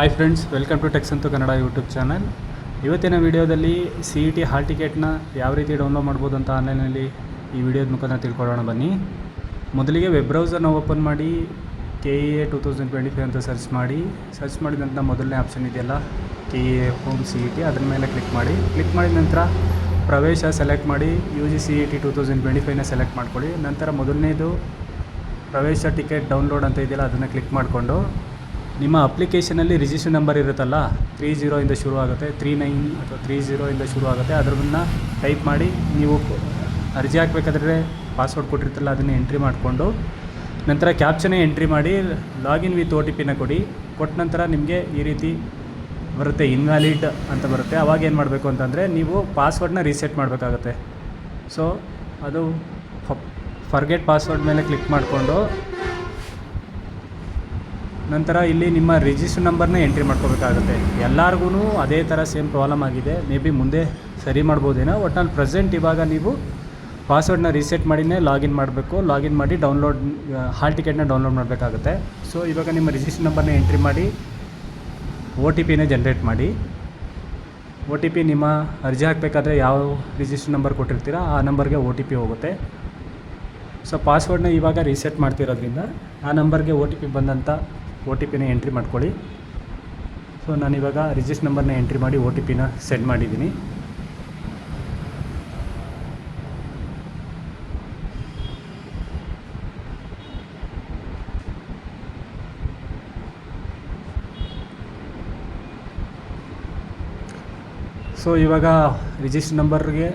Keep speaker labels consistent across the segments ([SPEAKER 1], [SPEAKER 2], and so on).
[SPEAKER 1] Hi friends welcome to techs ಅಂತು Kannada YouTube channel ಇವತ್ತಿನ ವಿಡಿಯೋದಲ್ಲಿ ಸಿ ಇ ಟಿ ಹಾಲ್ ಟಿಕೆಟ್ನ ಯಾವ ರೀತಿ ಡೌನ್ಲೋಡ್ ಮಾಡ್ಬೋದು ಅಂತ ಆನ್ಲೈನಲ್ಲಿ ಈ ವಿಡಿಯೋದ ಮುಖಾಂತರ ತಿಳ್ಕೊಳ್ಳೋಣ ಬನ್ನಿ. ಮೊದಲಿಗೆ ವೆಬ್ ಬ್ರೌಸರ್ನ ಓಪನ್ ಮಾಡಿ K E A two thousand twenty five ಅಂತ ಸರ್ಚ್ ಮಾಡಿ. ಸರ್ಚ್ ಮಾಡಿದ ನಂತರ ಮೊದಲನೇ ಆಪ್ಷನ್ ಇದೆಯಲ್ಲ K E A home C E T ಅದ್ರ ಮೇಲೆ ಕ್ಲಿಕ್ ಮಾಡಿ. ಕ್ಲಿಕ್ ಮಾಡಿದ ನಂತರ ಪ್ರವೇಶ ಸೆಲೆಕ್ಟ್ ಮಾಡಿ U G C E T two thousand twenty ಫೈವ್ನ select ಮಾಡ್ಕೊಳ್ಳಿ. ನಂತರ ಮೊದಲನೇದು ಪ್ರವೇಶ ಟಿಕೆಟ್ ಡೌನ್ಲೋಡ್ ಅಂತ ಇದೆಯಲ್ಲ, ಅದನ್ನು ಕ್ಲಿಕ್ ಮಾಡಿಕೊಂಡು ನಿಮ್ಮ ಅಪ್ಲಿಕೇಶನಲ್ಲಿ ರಿಜಿಸ್ಟರ್ ನಂಬರ್ ಇರುತ್ತಲ್ಲ ತ್ರೀ ಇಂದ ಶುರು ಆಗುತ್ತೆ ತ್ರೀ ನೈನ್ ಅಥವಾ ತ್ರೀ ಇಂದ ಶುರು ಆಗುತ್ತೆ ಅದನ್ನು ಟೈಪ್ ಮಾಡಿ, ನೀವು ಅರ್ಜಿ ಹಾಕಬೇಕಾದ್ರೆ ಪಾಸ್ವರ್ಡ್ ಕೊಟ್ಟಿರ್ತಲ್ಲ ಅದನ್ನು ಎಂಟ್ರಿ ಮಾಡಿಕೊಂಡು, ನಂತರ ಕ್ಯಾಪ್ಚನೇ ಎಂಟ್ರಿ ಮಾಡಿ ಲಾಗಿನ್ ವಿತ್ ಒ ಟಿ ಪಿನ ಕೊಡಿ, ಕೊಟ್ಟ ನಂತರ ನಿಮಗೆ ಈ ರೀತಿ ಬರುತ್ತೆ ಇನ್ವ್ಯಾಲಿಡ್ ಅಂತ ಬರುತ್ತೆ. ಅವಾಗ ಏನು ಮಾಡಬೇಕು ಅಂತಂದರೆ, ನೀವು ಪಾಸ್ವರ್ಡ್ನ ರೀಸೆಟ್ ಮಾಡಬೇಕಾಗತ್ತೆ. ಸೊ ಅದು ಫರ್ಗೆಟ್ ಪಾಸ್ವರ್ಡ್ ಮೇಲೆ ಕ್ಲಿಕ್ ಮಾಡಿಕೊಂಡು ನಂತರ ಇಲ್ಲಿ ನಿಮ್ಮ ರಿಜಿಸ್ಟರ್ ನಂಬರ್ನ ಎಂಟ್ರಿ ಮಾಡ್ಕೋಬೇಕಾಗುತ್ತೆ. ಎಲ್ಲರಿಗೂ ಅದೇ ಥರ ಸೇಮ್ ಪ್ರಾಬ್ಲಮ್ ಆಗಿದೆ. ಮೇ ಬಿ ಮುಂದೆ ಸರಿ ಮಾಡ್ಬೋದೇನೋ ಒಟ್ನಲ್ಲಿ ಪ್ರೆಸೆಂಟ್ ಇವಾಗ ನೀವು ಪಾಸ್ವರ್ಡ್ನ ರೀಸೆಟ್ ಮಾಡಿನೇ ಲಾಗಿನ್ ಮಾಡಬೇಕು. ಲಾಗಿನ್ ಮಾಡಿ ಡೌನ್ಲೋಡ್ ಹಾಲ್ ಟಿಕೆಟ್ನ ಡೌನ್ಲೋಡ್ ಮಾಡಬೇಕಾಗುತ್ತೆ. ಸೊ ಇವಾಗ ನಿಮ್ಮ ರಿಜಿಸ್ಟರ್ ನಂಬರ್ನ ಎಂಟ್ರಿ ಮಾಡಿ ಒ ಟಿ ಪಿನೇ ಜನ್ರೇಟ್ ಮಾಡಿ. ಒ ಟಿ ಪಿ ನಿಮ್ಮ ಅರ್ಜಿ ಹಾಕಬೇಕಾದ್ರೆ ಯಾವ ರಿಜಿಸ್ಟರ್ ನಂಬರ್ ಕೊಟ್ಟಿರ್ತೀರ, ಆ ನಂಬರ್ಗೆ ಒ ಟಿ ಪಿ ಹೋಗುತ್ತೆ. ಸೊ ಪಾಸ್ವರ್ಡ್ನ ಇವಾಗ ರೀಸೆಟ್ ಮಾಡ್ತಿರೋದ್ರಿಂದ ಆ ನಂಬರ್ಗೆ ಒ ಟಿ ಪಿ ಬಂದಂಥ ಒ ಟಿ ಪಿನ ಎಂಟ್ರಿ ಮಾಡ್ಕೊಳ್ಳಿ. ಸೊ ನಾನಿವಾಗ ರಿಜಿಸ್ಟ್ ನಂಬರ್ನ ಎಂಟ್ರಿ ಮಾಡಿ ಒ ಟಿ ಪಿನ ಸೆಂಡ್ ಮಾಡಿದ್ದೀನಿ. ಸೊ ಇವಾಗ ರಿಜಿಸ್ಟರ್ ನಂಬರ್ಗೆ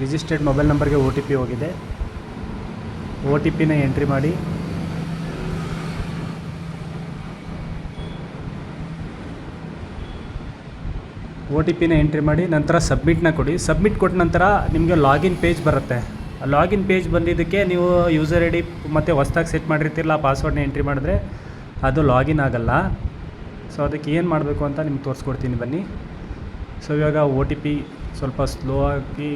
[SPEAKER 1] ರಿಜಿಸ್ಟರ್ಡ್ ಮೊಬೈಲ್ ನಂಬರ್ಗೆ ಒ ಟಿ ಪಿ ಹೋಗಿದೆ. ಒ ಟಿ ಪಿನ ಎಂಟ್ರಿ ಮಾಡಿ ಒ ಟಿ ಪಿನ ಎಂಟ್ರಿ ಮಾಡಿ ನಂತರ ಸಬ್ಮಿಟ್ನ ಕೊಡಿ. ಸಬ್ಮಿಟ್ ಕೊಟ್ಟ ನಂತರ ನಿಮಗೆ ಲಾಗಿನ್ ಪೇಜ್ ಬರುತ್ತೆ. ಲಾಗಿನ್ ಪೇಜ್ ಬಂದಿದ್ದಕ್ಕೆ ನೀವು ಯೂಸರ್ ಐ ಡಿ ಮತ್ತು ಹೊಸ್ದಾಗಿ ಸೆಟ್ ಮಾಡಿರ್ತಿರಲ್ಲ ಆ ಪಾಸ್ವರ್ಡ್ನ ಎಂಟ್ರಿ ಮಾಡಿದ್ರೆ ಅದು ಲಾಗಿನ್ ಆಗಲ್ಲ. ಸೊ ಅದಕ್ಕೆ ಏನು ಮಾಡಬೇಕು ಅಂತ ನಿಮ್ಗೆ ತೋರಿಸ್ಕೊಡ್ತೀನಿ ಬನ್ನಿ. ಸೊ ಇವಾಗ ಒ ಟಿ ಪಿ ಸ್ವಲ್ಪ ಸ್ಲೋ ಆಗಿ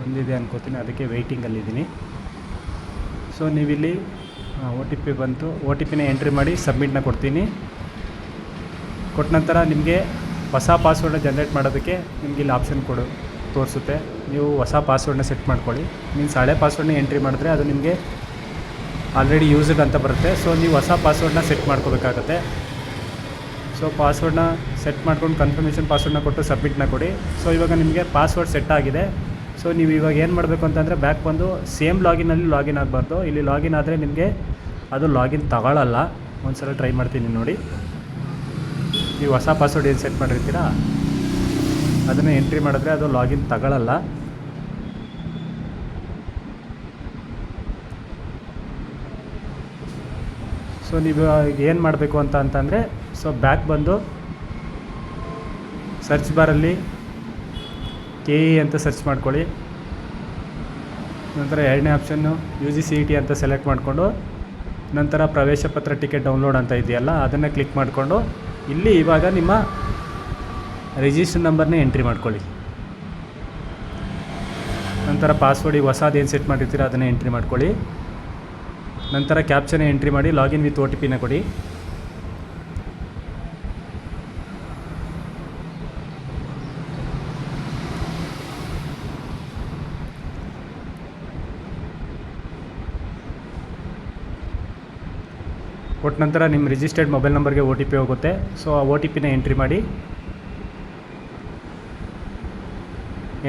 [SPEAKER 1] ಬಂದಿದೆ ಅನ್ಕೋತೀನಿ. ಅದಕ್ಕೆ ವೆಯ್ಟಿಂಗಲ್ಲಿದ್ದೀನಿ ಸೊ ನೀವಿಲ್ಲಿ ಒ ಟಿ ಪಿ ಬಂತು. ಒ ಟಿ ಪಿನ ಎಂಟ್ರಿ ಮಾಡಿ ಸಬ್ಮಿಟ್ನ ಕೊಡ್ತೀನಿ. ಕೊಟ್ಟ ನಂತರ ನಿಮಗೆ ಹೊಸ ಪಾಸ್ವರ್ಡ್ನ ಜನ್ರೇಟ್ ಮಾಡೋದಕ್ಕೆ ನಿಮ್ಗೆ ಇಲ್ಲಿ ಆಪ್ಷನ್ ಕೊಡು, ತೋರಿಸುತ್ತೆ. ನೀವು ಹೊಸ ಪಾಸ್ವರ್ಡ್ನ ಸೆಟ್ ಮಾಡ್ಕೊಳ್ಳಿ. ಮೀನ್ಸ್ ಹಳೆ ಪಾಸ್ವರ್ಡ್ನ ಎಂಟ್ರಿ ಮಾಡಿದ್ರೆ ಅದು ನಿಮಗೆ ಆಲ್ರೆಡಿ ಯೂಸ್ಡ್ ಅಂತ ಬರುತ್ತೆ. ಸೊ ನೀವು ಹೊಸ ಪಾಸ್ವರ್ಡ್ನ ಸೆಟ್ ಮಾಡ್ಕೋಬೇಕಾಗತ್ತೆ. ಸೊ ಪಾಸ್ವರ್ಡ್ನ ಸೆಟ್ ಮಾಡ್ಕೊಂಡು ಕನ್ಫರ್ಮೇಷನ್ ಪಾಸ್ವರ್ಡ್ನ ಕೊಟ್ಟು ಸಬ್ಮಿಟ್ನ ಕೊಡಿ. ಸೊ ಇವಾಗ ನಿಮಗೆ ಪಾಸ್ವರ್ಡ್ ಸೆಟ್ ಆಗಿದೆ. ಸೊ ನೀವು ಇವಾಗ ಏನು ಮಾಡಬೇಕು ಅಂತಂದರೆ ಬ್ಯಾಕ್ ಬಂದು ಸೇಮ್ ಲಾಗಿನಲ್ಲಿ ಲಾಗಿನ್ ಆಗಬಾರ್ದು. ಇಲ್ಲಿ ಲಾಗಿನ್ ಆದರೆ ನಿಮಗೆ ಅದು ಲಾಗಿನ್ ತಗೊಳ್ಳಲ್ಲ ಒಂದು ಸಲ ಟ್ರೈ ಮಾಡ್ತೀನಿ ನೋಡಿ. ನೀವು ಹೊಸ ಪಾಸ್ವರ್ಡ್ ಏನು ಸೆಟ್ ಮಾಡಿರ್ತೀರಾ? ಅದನ್ನು ಎಂಟ್ರಿ ಮಾಡಿದ್ರೆ ಅದು ಲಾಗಿನ್ ತಗೊಳ್ಳಲ್ಲ ಸೊ ನೀವು ಏನು ಮಾಡಬೇಕು ಅಂತ ಅಂತಂದರೆ ಸೊ ಬ್ಯಾಕ್ ಬಂದು ಸರ್ಚ್ ಬಾರಲ್ಲಿ ಕೆ ಇ ಅಂತ ಸರ್ಚ್ ಮಾಡ್ಕೊಳ್ಳಿ. ನಂತರ ಎರಡನೇ option U G C E T ಅಂತ ಸೆಲೆಕ್ಟ್ ಮಾಡಿಕೊಂಡು, ನಂತರ ಪ್ರವೇಶ ಪತ್ರ ಟಿಕೆಟ್ ಡೌನ್ಲೋಡ್ ಅಂತ ಇದೆಯಲ್ಲ, ಅದನ್ನು ಕ್ಲಿಕ್ ಮಾಡಿಕೊಂಡು ಇಲ್ಲಿ ಇವಾಗ ನಿಮ್ಮ ರಿಜಿಸ್ಟರ್ ನಂಬರ್ನೇ ಎಂಟ್ರಿ ಮಾಡ್ಕೊಳ್ಳಿ. ನಂತರ ಪಾಸ್ವರ್ಡ್ ಈಗ ಹೊಸದು ಏನು ಸೆಟ್ ಮಾಡಿರ್ತೀರ ಅದನ್ನು ಎಂಟ್ರಿ ಮಾಡ್ಕೊಳ್ಳಿ. ನಂತರ ಕ್ಯಾಪ್ಚನೇ ಎಂಟ್ರಿ ಮಾಡಿ ಲಾಗಿನ್ ವಿತ್ ಒ ಟಿ ಪಿನ ಕೊಡಿ. ಕೊಟ್ಟ ನಂತರ ನಿಮ್ಮ ರಿಜಿಸ್ಟರ್ಡ್ ಮೊಬೈಲ್ ನಂಬರ್ಗೆ ಒ ಟಿ ಪಿ ಹೋಗುತ್ತೆ. ಸೊ ಆ ಒ ಟಿ ಪಿನ ಎಂಟ್ರಿ ಮಾಡಿ.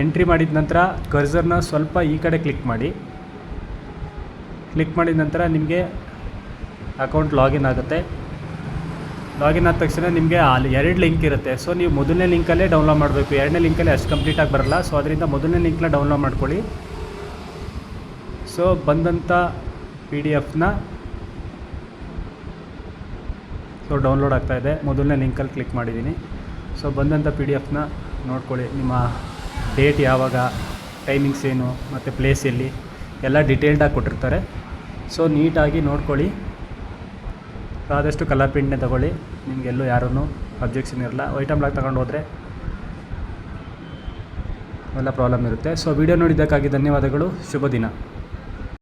[SPEAKER 1] ಎಂಟ್ರಿ ಮಾಡಿದ ನಂತರ ಕರ್ಸರ್ನ ಸ್ವಲ್ಪ ಈ ಕಡೆ ಕ್ಲಿಕ್ ಮಾಡಿ. ಕ್ಲಿಕ್ ಮಾಡಿದ ನಂತರ ನಿಮಗೆ ಅಕೌಂಟ್ ಲಾಗಿನ್ ಆಗುತ್ತೆ. ಲಾಗಿನ್ ಆದ ತಕ್ಷಣ ನಿಮಗೆ ಅಲ್ಲಿ ಎರಡು ಲಿಂಕ್ ಇರುತ್ತೆ. ಸೊ ನೀವು ಮೊದಲನೇ ಲಿಂಕಲ್ಲೇ ಡೌನ್ಲೋಡ್ ಮಾಡಬೇಕು. ಎರಡನೇ ಲಿಂಕಲ್ಲಿ ಅಷ್ಟು ಕಂಪ್ಲೀಟಾಗಿ ಬರಲ್ಲ. ಸೊ ಅದರಿಂದ ಮೊದಲನೇ ಲಿಂಕ್ನ ಡೌನ್ಲೋಡ್ ಮಾಡ್ಕೊಳ್ಳಿ. ಸೊ ಬಂದಂಥ ಪಿ ಡಿ ಎಫ್ನ ಸೊ ಡೌನ್ಲೋಡ್ ಆಗ್ತಾಯಿದೆ ಮೊದಲನೇ ಲಿಂಕಲ್ಲಿ ಕ್ಲಿಕ್ ಮಾಡಿದ್ದೀನಿ. ಸೊ ಬಂದಂಥ ಪಿ ಡಿ ಎಫ್ನ ನೋಡ್ಕೊಳ್ಳಿ. ನಿಮ್ಮ ಡೇಟ್ ಯಾವಾಗ ಟೈಮಿಂಗ್ಸ್ ಏನು, ಮತ್ತು ಪ್ಲೇಸ್ ಎಲ್ಲಿ, ಎಲ್ಲ ಡಿಟೇಲ್ಡಾಗಿ ಕೊಟ್ಟಿರ್ತಾರೆ. ಸೊ ನೀಟಾಗಿ ನೋಡ್ಕೊಳ್ಳಿ. ಆದಷ್ಟು ಕಲರ್ ಪ್ರಿಂಟ್ನೇ ತೊಗೊಳ್ಳಿ ನಿಮಗೆಲ್ಲೂ ಯಾರೂ ಅಬ್ಜೆಕ್ಷನ್ ಇರಲ್ಲ. ಐಟಮ್ ಬ್ಲಾಕ್ ತಗೊಂಡು ಹೋದರೆ ಎಲ್ಲ ಪ್ರಾಬ್ಲಮ್ ಇರುತ್ತೆ. ಸೊ ವಿಡಿಯೋ ನೋಡಿದ್ದಕ್ಕಾಗಿ ಧನ್ಯವಾದಗಳು. ಶುಭ ದಿನ.